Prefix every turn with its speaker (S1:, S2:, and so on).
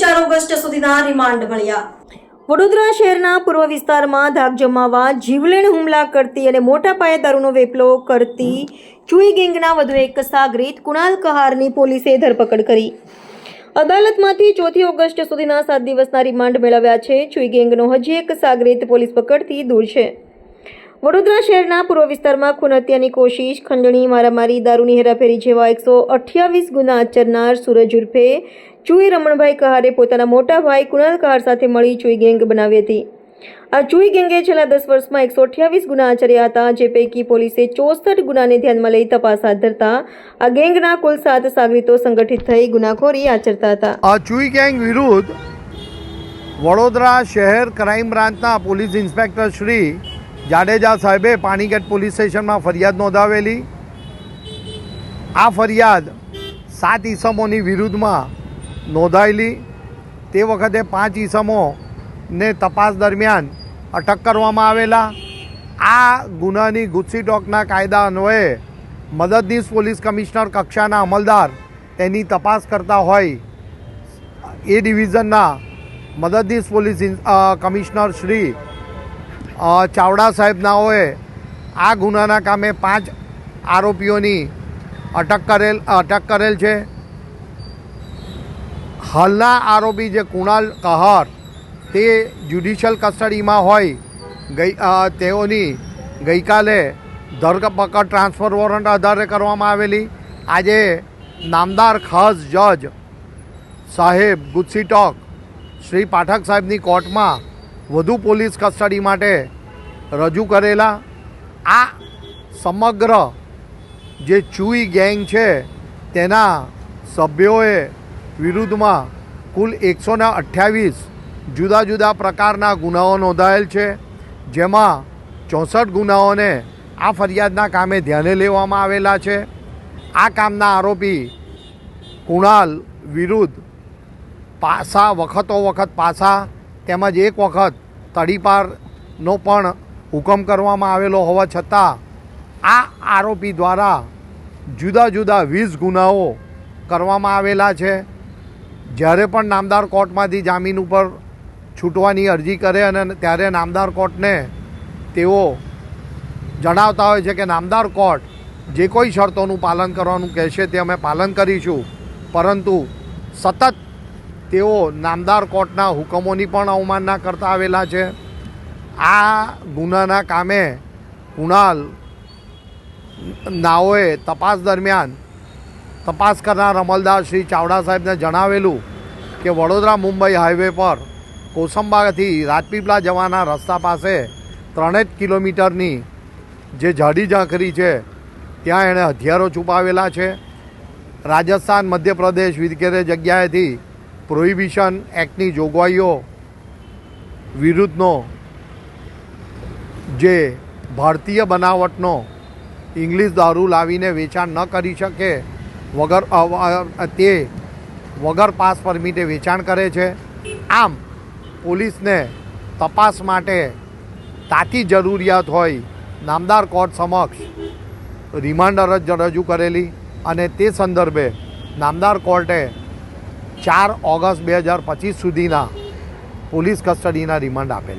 S1: ચાર ઓગસ્ટ સુધીના રિમાન્ડ મળ્યા. વડોદરા શહેરના પૂર્વ વિસ્તારમાં ધાક જમાવવા જીવલેણ હુમલા કરતી અને મોટા પાયે દારૂનો વેપલો કરતી ચુઈ ગેંગના વધુ એક સાગરીત કુણાલ કહારની પોલીસે ધરપકડ કરી. અદાલતમાંથી ચોથી ઓગસ્ટ સુધીના સાત દિવસના રિમાન્ડ મેળવ્યા છે. ચુઈ ગેંગનો હજી એક સાગરીત પોલીસ પકડથી દૂર છે. વડોદરા શહેરના પૂર્વ વિસ્તારમાં ખૂન હત્યાની કોશિશ, ખંડણી, મારામારી, દારૂની હેરાફેરી જેવા એકસો અઠ્યાવીસ ગુના આચરનાર સૂરજ ઉર્ફે ચુઈ રમણભાઈ કહારે પોતાના મોટા ભાઈ કુણાલ કહાર સાથે મળી ચુઈ ગેંગ બનાવી હતી. આ ચુઈ ગેંગે છેલ્લા દસ વર્ષમાં એકસો અઠ્યાવીસ ગુના આચર્યા હતા, જે પૈકી પોલીસે ચોસઠ ગુનાને ધ્યાનમાં લઈ તપાસ હાથ ધરતા આ ગેંગના કુલ સાત સાગરીતો સંગઠિત થઈ ગુનાખોરી આચરતા હતા.
S2: આ ચુઈ ગેંગ વિરુદ્ધ વડોદરા શહેર ક્રાઇમ બ્રાન્ચના પોલીસ ઇન્સ્પેક્ટર શ્રી જાડેજા સાહેબે પાણીગેટ પોલીસ સ્ટેશનમાં ફરિયાદ નોંધાવેલી. આ ફરિયાદ સાત ઈસમોની વિરુદ્ધમાં નોંધાયેલી. તે વખતે પાંચ ઈસમોને તપાસ દરમિયાન અટક કરવામાં આવેલા. આ ગુનાની ગુસ્સી ટોકના કાયદા અન્વયે મદદનીશ પોલીસ કમિશનર કક્ષાના અમલદાર તેની તપાસ કરતા હોય. એ ડિવિઝનના મદદનીશ પોલીસ કમિશનર શ્રી ચાવડા સાહેબનાઓએ આ ગુનાના કામે પાંચ આરોપીઓની અટક કરેલ અટક કરેલ છે. હાલના આરોપી જે કુણાલ કહાર, તે જ્યુડિશિયલ કસ્ટડીમાં હોય, ગઈ તેઓની ગઈકાલે ધરપકડ ટ્રાન્સફર વોરંટ આધારે કરવામાં આવેલી. આજે નામદાર ખાસ જજ સાહેબ ગુસ્સી ટોક, શ્રી પાઠક સાહેબની કોર્ટમાં વધુ પોલીસ કસ્ટડી માટે રજૂ કરેલા. આ સમગ્ર જે ચુઈ ગેંગ છે, તેના સભ્યોએ વિરુદ્ધમાં કુલ એકસો ને અઠ્યાવીસ જુદા જુદા પ્રકારના ગુનાઓ નોંધાયેલ છે, જેમાં ચોસઠ ગુનાઓને આ ફરિયાદના કામે ધ્યાને લેવામાં આવેલા છે. આ કામના આરોપી કુણાલ વિરુદ્ધ પાસા વખતો વખત પાસા તેમજ એક વખત તડીપારનો પણ હુકમ કરવામાં આવેલો હોવા છતાં આ આરોપી દ્વારા જુદા જુદા વીસ ગુનાઓ કરવામાં આવેલા છે. જ્યારે પણ નામદાર કોર્ટમાંથી જામીન ઉપર છૂટવાની અરજી કરે અને ત્યારે નામદાર કોર્ટને તેઓ જણાવતા હોય છે કે નામદાર કોર્ટ જે કોઈ શરતોનું પાલન કરવાનું કહેશે તે અમે પાલન કરીશું. પરંતુ સતત તેઓ નામદાર કોર્ટના હુકમોની પણ અવમાનના કરતા આવેલા છે. આ ગુનાના કામે કુણાલ નાઓએ તપાસ દરમિયાન તપાસ કરનાર અમલદાર શ્રી ચાવડા સાહેબને જણાવેલું કે વડોદરા મુંબઈ હાઈવે પર કોસંબાથી રાજપીપળા જવાના રસ્તા પાસે ત્રણેક કિલોમીટરની જે જાડી ઝાંખરી છે, ત્યાં એણે હથિયારો છુપાવેલા છે. રાજસ્થાન, મધ્યપ્રદેશ વગેરે જગ્યાએથી પ્રોહિબિશન એક્ટની જોગવાઈઓ વિરુદ્ધનો જે ભારતીય બનાવટનો ઇંગ્લિશ દારૂ લાવીને વેચાણ ન કરી શકે વગર તે વગર પાસ પરમિટે વેચાણ કરે છે. આમ, પોલીસને તપાસ માટે તાતી જરૂરિયાત હોય, નામદાર કોર્ટ સમક્ષ રિમાન્ડ અરજ રજૂ કરેલી અને તે સંદર્ભે નામદાર કોર્ટે ચાર ઓગસ્ટ બે હજાર પચીસ સુધીના પોલીસ કસ્ટડીના રિમાન્ડ આપેલ.